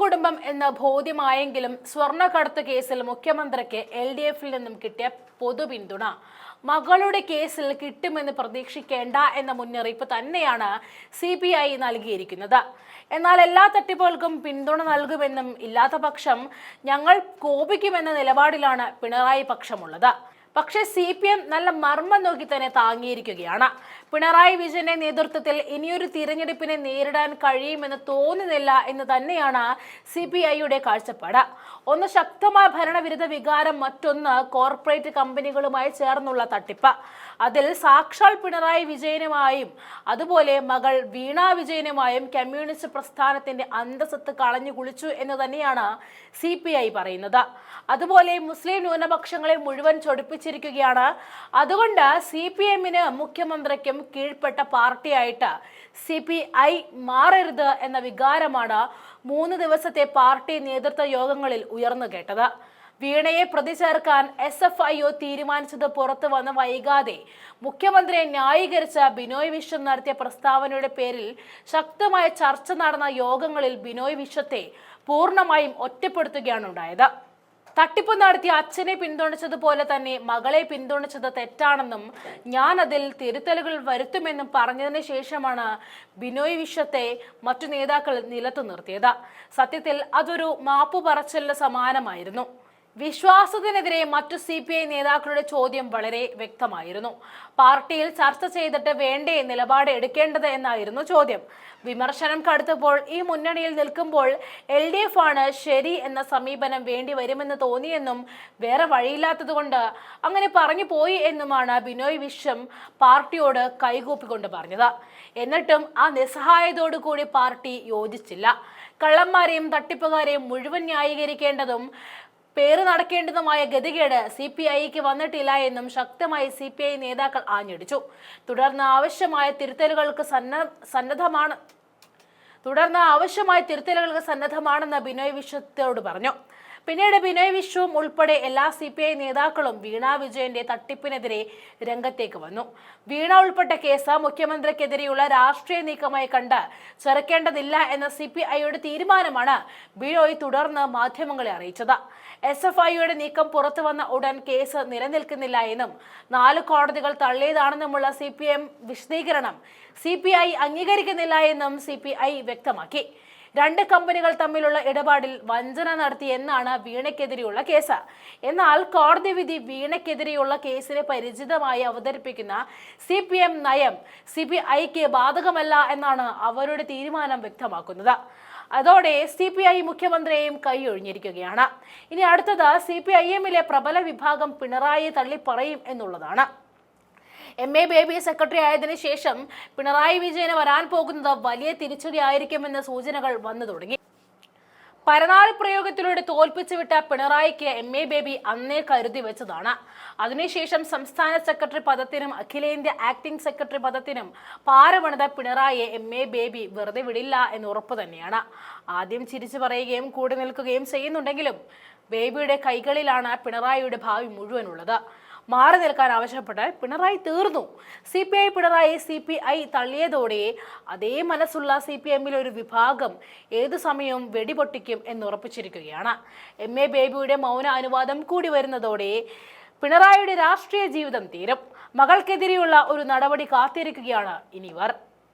കുടുംബം എന്ന് ബോധ്യമായെങ്കിലും സ്വർണക്കടത്ത് കേസിൽ മുഖ്യമന്ത്രിക്ക് എൽ ഡി എഫിൽ നിന്നും കിട്ടിയ പൊതു പിന്തുണ മകളുടെ കേസിൽ കിട്ടുമെന്ന് പ്രതീക്ഷിക്കേണ്ട എന്ന മുന്നറിയിപ്പ് തന്നെയാണ് സി പി ഐ നൽകിയിരിക്കുന്നത്. എന്നാൽ എല്ലാ തട്ടിപ്പുകൾക്കും പിന്തുണ നൽകുമെന്നും ഇല്ലാത്ത പക്ഷം ഞങ്ങൾ കോപിക്കുമെന്ന നിലപാടിലാണ് പിണറായി പക്ഷമുള്ളത്. പക്ഷേ സി പി എം നല്ല മർമ്മം നോക്കി തന്നെ താങ്ങിയിരിക്കുകയാണ്. പിണറായി വിജയന്റെ നേതൃത്വത്തിൽ ഇനിയൊരു തിരഞ്ഞെടുപ്പിനെ നേരിടാൻ കഴിയുമെന്ന് തോന്നുന്നില്ല എന്ന് തന്നെയാണ് സി പി ഐയുടെ കാഴ്ചപ്പാട്. ഒന്ന് ശക്തമായ ഭരണവിരുദ്ധ വികാരം മറ്റൊന്ന് കോർപ്പറേറ്റ് കമ്പനികളുമായി ചേർന്നുള്ള തട്ടിപ്പ്. അതിൽ സാക്ഷാൽ പിണറായി വിജയനുമായും അതുപോലെ മകൾ വീണ വിജയനുമായും കമ്മ്യൂണിസ്റ്റ് പ്രസ്ഥാനത്തിന്റെ അന്തസ്സത്ത് കളഞ്ഞു കുളിച്ചു എന്ന് തന്നെയാണ് സി പി ഐ പറയുന്നത്. അതുപോലെ മുസ്ലിം ന്യൂനപക്ഷങ്ങളെ മുഴുവൻ ചൊടിപ്പിച്ചിരിക്കുകയാണ്. അതുകൊണ്ട് സി പി എമ്മിന് മുഖ്യമന്ത്രിക്കും കീഴ്പ്പെട്ട പാർട്ടിയായിട്ട് സി പി ഐ മാറരുത് എന്ന വികാരമാണ് മൂന്ന് ദിവസത്തെ പാർട്ടി നേതൃത്വ യോഗങ്ങളിൽ ഉയർന്നു കേട്ടത്. വീണയെ പ്രതി ചേർക്കാൻ എസ് എഫ് ഐ ഒ തീരുമാനിച്ചത് പുറത്തു വന്ന് വൈകാതെ മുഖ്യമന്ത്രിയെ ന്യായീകരിച്ച ബിനോയ് വിശ്വം നടത്തിയ പ്രസ്താവനയുടെ പേരിൽ ശക്തമായ ചർച്ച നടന്ന യോഗങ്ങളിൽ ബിനോയ് വിശ്വത്തെ പൂർണമായും ഒറ്റപ്പെടുത്തുകയാണ് ഉണ്ടായത്. തട്ടിപ്പ് നടത്തിയ അച്ഛനെ പിന്തുണച്ചതുപോലെ തന്നെ മകളെ പിന്തുണച്ചത് തെറ്റാണെന്നും ഞാൻ അതിൽ തിരുത്തലുകൾ വരുത്തുമെന്നും പറഞ്ഞതിന് ശേഷമാണ് ബിനോയ് വിശ്വത്തെ മറ്റു നേതാക്കൾ നിലത്തു നിർത്തിയത്. സത്യത്തിൽ അതൊരു മാപ്പു പറച്ചലിന് സമാനമായിരുന്നു. വിശ്വാസത്തിനെതിരെ മറ്റു സി പി ഐ നേതാക്കളുടെ ചോദ്യം വളരെ വ്യക്തമായിരുന്നു. പാർട്ടിയിൽ ചർച്ച ചെയ്തിട്ട് വേണ്ടേ നിലപാട് എടുക്കേണ്ടത് എന്നായിരുന്നു ചോദ്യം. വിമർശനം കടുത്തപ്പോൾ ഈ മുന്നണിയിൽ നിൽക്കുമ്പോൾ എൽ ഡി എഫ് ആണ് ശരി എന്ന സമീപനം വേണ്ടി വരുമെന്ന് തോന്നിയെന്നും വേറെ വഴിയില്ലാത്തതുകൊണ്ട് അങ്ങനെ പറഞ്ഞു പോയി എന്നുമാണ് ബിനോയ് വിശ്വം പാർട്ടിയോട് കൈകൂപ്പിക്കൊണ്ട് പറഞ്ഞത്. എന്നിട്ടും ആ നിസ്സഹായതോടു കൂടി പാർട്ടി യോജിച്ചില്ല. കള്ളന്മാരെയും തട്ടിപ്പുകാരെയും മുഴുവൻ ന്യായീകരിക്കേണ്ടതും പേര് നടക്കേണ്ടതുമായ ഗതികേട് സി പി ഐക്ക് വന്നിട്ടില്ല എന്നും ശക്തമായി സി പി ഐ നേതാക്കൾ ആഞ്ഞടിച്ചു. തുടർന്ന് ആവശ്യമായ തിരുത്തലുകൾക്ക് സന്ന സന്നദ്ധമാണ് തുടർന്ന് ആവശ്യമായ തിരുത്തലുകൾക്ക് സന്നദ്ധമാണെന്ന് ബിനോയ് വിശ്വത്തോട് പറഞ്ഞു. പിന്നീട് ബിനോയ് വിശ്വം ഉൾപ്പെടെ എല്ലാ സി പി ഐ നേതാക്കളും വീണ വിജയന്റെ തട്ടിപ്പിനെതിരെ രംഗത്തേക്ക് വന്നു. വീണ ഉൾപ്പെട്ട കേസ് മുഖ്യമന്ത്രിക്കെതിരെയുള്ള രാഷ്ട്രീയ നീക്കമായി കണ്ട് ചെറുക്കേണ്ടതില്ല എന്ന സി പി ഐയുടെ തീരുമാനമാണ് ബിനോയ് തുടർന്ന് മാധ്യമങ്ങളെ അറിയിച്ചത്. എസ് എഫ് ഐയുടെ നീക്കം പുറത്തു വന്ന ഉടൻ കേസ് നിലനിൽക്കുന്നില്ല എന്നും നാല് കോടതികൾ തള്ളിയതാണെന്നുമുള്ള സി പി എം വിശദീകരണം സി പി ഐ അംഗീകരിക്കുന്നില്ല എന്നും സി പി ഐ വ്യക്തമാക്കി. രണ്ട് കമ്പനികൾ തമ്മിലുള്ള ഇടപാടിൽ വഞ്ചന നടത്തി എന്നാണ് വീണയ്ക്കെതിരെയുള്ള കേസ്. എന്നാൽ കോടതി വിധി വീണയ്ക്കെതിരെയുള്ള കേസിനെ പരിചിതമായി അവതരിപ്പിക്കുന്ന സി പി എം നയം സി പി ഐക്ക് ബാധകമല്ല എന്നാണ് അവരുടെ തീരുമാനം വ്യക്തമാക്കുന്നത്. അതോടെ സി പി ഐ മുഖ്യമന്ത്രിയെയും കൈയൊഴിഞ്ഞിരിക്കുകയാണ്. ഇനി അടുത്തത് സി പി ഐ എമ്മിലെ പ്രബല വിഭാഗം പിണറായി തള്ളിപ്പറയും എന്നുള്ളതാണ്. എം എ ബേബി സെക്രട്ടറി ആയതിനു ശേഷം പിണറായി വിജയന് വരാൻ പോകുന്നത് വലിയ തിരിച്ചടി ആയിരിക്കുമെന്ന സൂചനകൾ വന്നു തുടങ്ങി. പരനാൾ പ്രയോഗത്തിലൂടെ തോൽപ്പിച്ചു വിട്ട പിണറായിക്ക് എം എ ബേബി അന്നേ കരുതി വെച്ചതാണ്. അതിനുശേഷം സംസ്ഥാന സെക്രട്ടറി പദത്തിനും അഖിലേന്ത്യാ ആക്ടിംഗ് സെക്രട്ടറി പദത്തിനും പാരമണത പിണറായിയെ എം എ ബേബി വെറുതെ വിടില്ല എന്ന് ഉറപ്പ് തന്നെയാണ്. ആദ്യം ചിരിച്ചു പറയുകയും കൂടെ നിൽക്കുകയും ചെയ്യുന്നുണ്ടെങ്കിലും ബേബിയുടെ കൈകളിലാണ് പിണറായിയുടെ ഭാവി മുഴുവനുള്ളത്. മാറി നിൽക്കാൻ ആവശ്യപ്പെട്ട് പിണറായി തീർന്നു. C P I Pinarayi C P I തള്ളിയതോടെ അതേ മനസ്സുള്ള സി പി എമ്മിലെ ഒരു വിഭാഗം ഏതു സമയവും വെടിപൊട്ടിക്കും എന്നുറപ്പിച്ചിരിക്കുകയാണ് എം. എ. ബേബിയുടെ മൗന അനുവാദം കൂടി വരുന്നതോടെ പിണറായിയുടെ രാഷ്ട്രീയ ജീവിതം തീരും. മകൾക്കെതിരെയുള്ള ഒരു നടപടി കാത്തിരിക്കുകയാണ് ഇനിവർ.